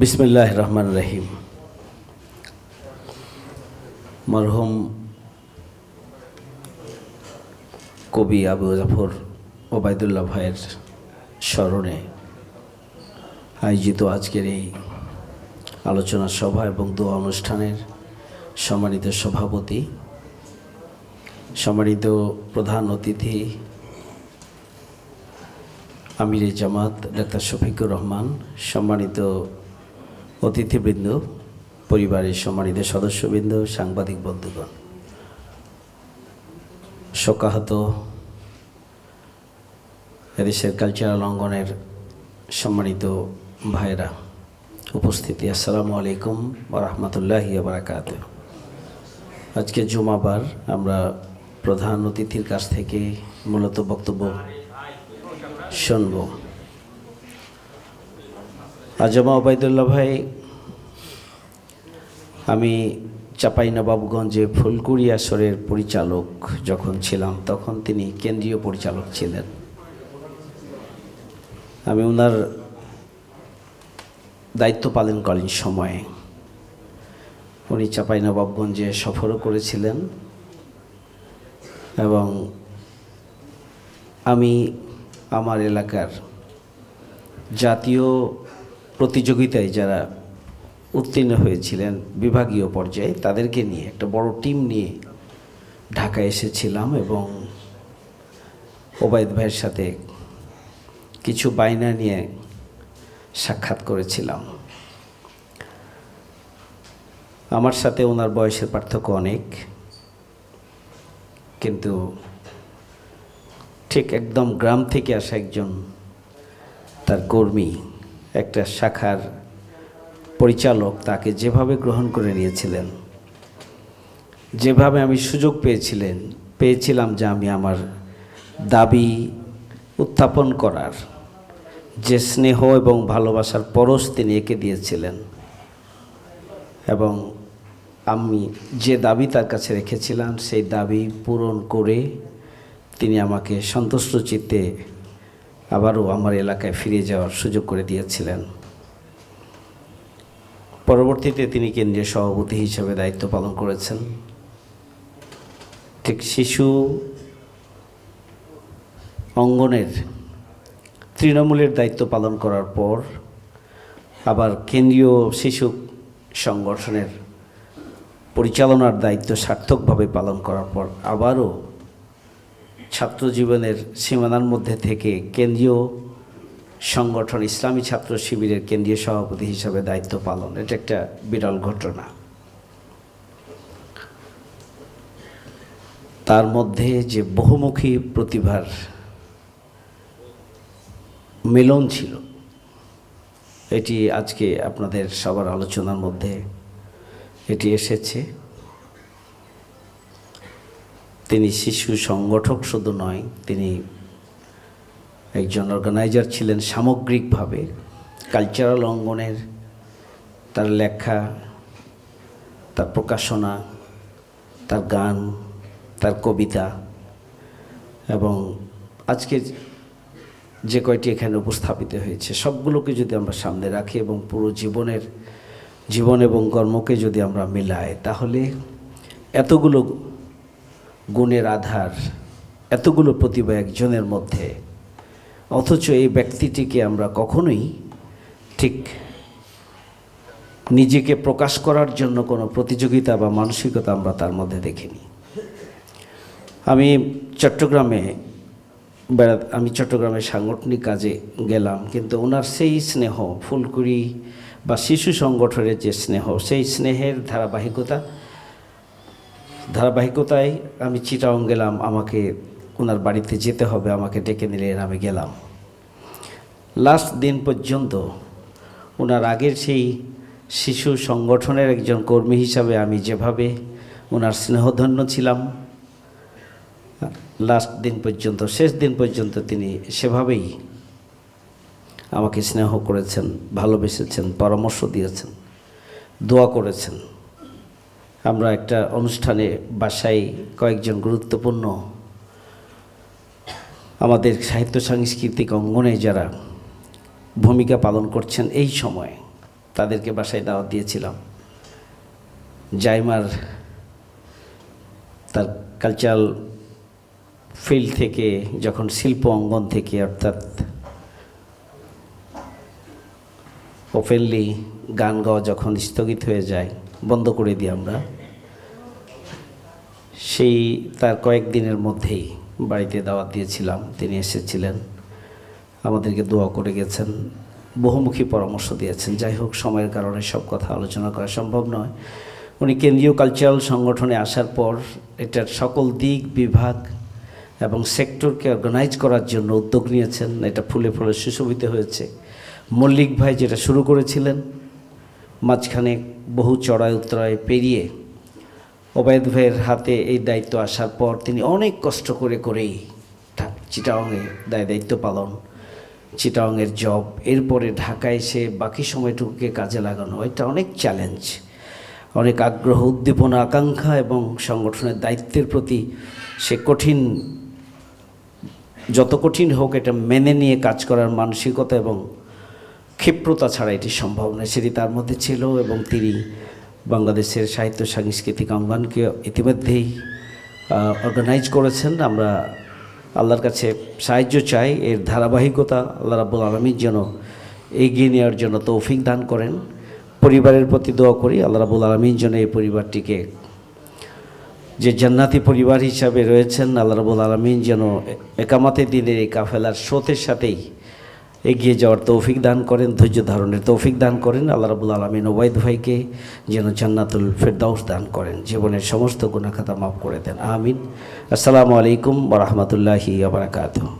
বিসমিল্লাহ রহমান রহিম। মরহুম কবি আবু জাফর ওবায়দুল্লাহ ভাইয়ের স্মরণে আয়োজিত আজকের এই আলোচনা সভা এবং দোয়া অনুষ্ঠানের সম্মানিত সভাপতি, সম্মানিত প্রধান অতিথি আমিরে জামাত ডাক্তার শফিকুর রহমান, সম্মানিত অতিথিবৃন্দ, পরিবারের সম্মানিত সদস্যবৃন্দ, সাংবাদিক বন্ধুগণ। শোকাহত এদেশের কালচারাল অঙ্গনের সম্মানিত ভাইরা উপস্থিতি। আসসালামু আলাইকুম রহমতুল্লাহি বারাকাত আজকে জুমাবার, আমরা প্রধান অতিথির কাছ থেকে মূলত বক্তব্য শুনব। আজমা ওবায়দুল্লাহ ভাই, আমি চাঁপাইনবাবগঞ্জে ফুলকুড়ি আসরের পরিচালক যখন ছিলাম, তখন তিনি কেন্দ্রীয় পরিচালক ছিলেন। আমি ওনার দায়িত্ব পালনকালীন সময়ে উনি চাঁপাইনবাবগঞ্জে সফরও করেছিলেন এবং আমি আমার এলাকার জাতীয় প্রতিযোগিতায় যারা উত্তীর্ণ হয়েছিলেন বিভাগীয় পর্যায়ে, তাদেরকে নিয়ে একটা বড় টিম নিয়ে ঢাকা এসেছিলাম এবং ওবায়দ ভাইয়ের সাথে কিছু বাইনা নিয়ে সাক্ষাৎ করেছিলাম। আমার সাথে ওনার বয়সের পার্থক্য অনেক, কিন্তু ঠিক একদম গ্রাম থেকে আসা একজন তার কর্মী একটা শাখার পরিচালক তাকে যেভাবে গ্রহণ করে নিয়েছিলেন, যেভাবে আমি সুযোগ পেয়েছিলেন, পেয়েছিলাম যে আমি আমার দাবি উত্থাপন করার, যে স্নেহ এবং ভালোবাসার পরশ তিনি এঁকে দিয়েছিলেন এবং আমি যে দাবি তার কাছে রেখেছিলাম, সেই দাবি পূরণ করে তিনি আমাকে সন্তুষ্ট চিত্তে আবারও আমার এলাকায় ফিরে যাওয়ার সুযোগ করে দিয়েছিলেন। পরবর্তীতে তিনি কেন্দ্রীয় সভাপতি হিসেবে দায়িত্ব পালন করেছেন। ঠিক শিশু অঙ্গনের তৃণমূলের দায়িত্ব পালন করার পর আবার কেন্দ্রীয় শিশু সংগঠনের পরিচালনার দায়িত্ব সার্থকভাবে পালন করার পর আবারও ছাত্র জীবনের সীমানার মধ্যে থেকে কেন্দ্রীয় সংগঠন ইসলামী ছাত্র শিবিরের কেন্দ্রীয় সভাপতি হিসাবে দায়িত্ব পালন। এটা একটা বিরল ঘটনা। তার মধ্যে যে বহুমুখী প্রতিভার মিলন ছিল, এটি আজকে আপনাদের সবার আলোচনার মধ্যে এটি এসেছে। তিনি শিশু সংগঠক শুধু নয়, তিনি একজন অর্গানাইজার ছিলেন সামগ্রিকভাবে। কালচারাল অঙ্গনের তার লেখা, তার প্রকাশনা, তার গান, তার কবিতা এবং আজকে যে কয়টি এখানে উপস্থাপিত হয়েছে, সবগুলোকে যদি আমরা সামনে রাখি এবং পুরো জীবনের, জীবন এবং কর্মকে যদি আমরা মিলাই তাহলে এতগুলো গুণের আধার, এতগুলো প্রতিভা একজনের মধ্যে। অথচ এই ব্যক্তিটিকে আমরা কখনোই ঠিক নিজেকে প্রকাশ করার জন্য কোনো প্রতিযোগিতা বা মানসিকতা আমরা তার মধ্যে দেখিনি। আমি চট্টগ্রামে বেড়া আমি চট্টগ্রামে সাংগঠনিক কাজে গেলাম, কিন্তু ওনার সেই স্নেহ, ফুলকুড়ি বা শিশু সংগঠনের যে স্নেহ, সেই স্নেহের ধারাবাহিকতা ধারাবাহিকতায় আমি চিটাং গেলাম, আমাকে ওনার বাড়িতে যেতে হবে, আমাকে ডেকে নিলেন আমি গেলাম। লাস্ট দিন পর্যন্ত ওনার আগের সেই শিশু সংগঠনের একজন কর্মী হিসাবে আমি যেভাবে ওনার স্নেহধন্য ছিলাম লাস্ট দিন পর্যন্ত, শেষ দিন পর্যন্ত তিনি সেভাবেই আমাকে স্নেহ করেছেন, ভালোবেসেছেন, পরামর্শ দিয়েছেন, দোয়া করেছেন। আমরা একটা অনুষ্ঠানে বাসায় কয়েকজন গুরুত্বপূর্ণ আমাদের সাহিত্য সাংস্কৃতিক অঙ্গনে যারা ভূমিকা পালন করছেন এই সময়ে তাদেরকে বাসায় দাওয়াত দিয়েছিলাম। জাইমার তার কালচারাল ফিল্ড থেকে যখন শিল্প অঙ্গন থেকে অর্থাৎ ওপেনলি গান গাওয়া যখন স্থগিত হয়ে যায়, বন্ধ করে দিই আমরা। সেই তার কয়েকদিনের মধ্যেই বাড়িতে দাওয়াত দিয়েছিলাম। তিনি এসেছিলেন। আমাদেরকে দোয়া করে গেছেন। বহুমুখী পরামর্শ দিয়েছেন। যাই হোক, সময়ের কারণে সব কথা আলোচনা করা সম্ভব নয়। উনি কেন্দ্রীয় কালচারাল সংগঠনে আসার পর এটার সকল দিক, বিভাগ এবং সেক্টরকে অর্গানাইজ করার জন্য উদ্যোগ নিয়েছেন। এটা ফুলে ফুলে সুশোভিত হয়েছে। মল্লিক ভাই যেটা শুরু করেছিলেন, মাঝখানে বহু চড়াই উত্তরায় পেরিয়ে ওবায়দ ভাইয়ের হাতে এই দায়িত্ব আসার পর তিনি অনেক কষ্ট করে করেই চিটাংয়ে দায় দায়িত্ব পালন চিটাংয়ের জব, এরপরে ঢাকায় এসে বাকি সময়টুকুকে কাজে লাগানো, এটা অনেক চ্যালেঞ্জ অনেক আগ্রহ, উদ্দীপনা, আকাঙ্ক্ষা এবং সংগঠনের দায়িত্বের প্রতি সে কঠিন, যত কঠিন হোক এটা মেনে নিয়ে কাজ করার মানসিকতা এবং ক্ষিপ্রতা ছাড়া এটি সম্ভব নয়। সেটি তার মধ্যে ছিল এবং তিনি বাংলাদেশের সাহিত্য, সাংস্কৃতিক অঙ্গনকে ইতিমধ্যেই অর্গানাইজ করেছেন। আমরা আল্লাহর কাছে সাহায্য চাই, এর ধারাবাহিকতা আল্লাহ রাব্বুল আলমীর যেন এগিয়ে নেওয়ার জন্য তৌফিক দান করেন। পরিবারের প্রতি দোয়া করি, আল্লাহ রাবুল আলমীর জন্য এই পরিবারটিকে যে জান্নাতি পরিবার হিসাবে রয়েছেন, আল্লাহ রাবুল আলমিন যেন একামাতে দিনের এই কাফেলার স্রোতের সাথেই এগিয়ে যাওয়ার তৌফিক দান করেন, ধৈর্য ধারণের তৌফিক দান করেন। আল্লাহ রাবুল আলমিন ওবায়দ ভাইকে যেন জান্নাতুল ফেরদাউস দান করেন। জীবনের সমস্ত গুণাখাতা মাফ করে দেন। আমিন। আসসালামু আলাইকুম ওরহমতুল্লাহি আবরাকাতু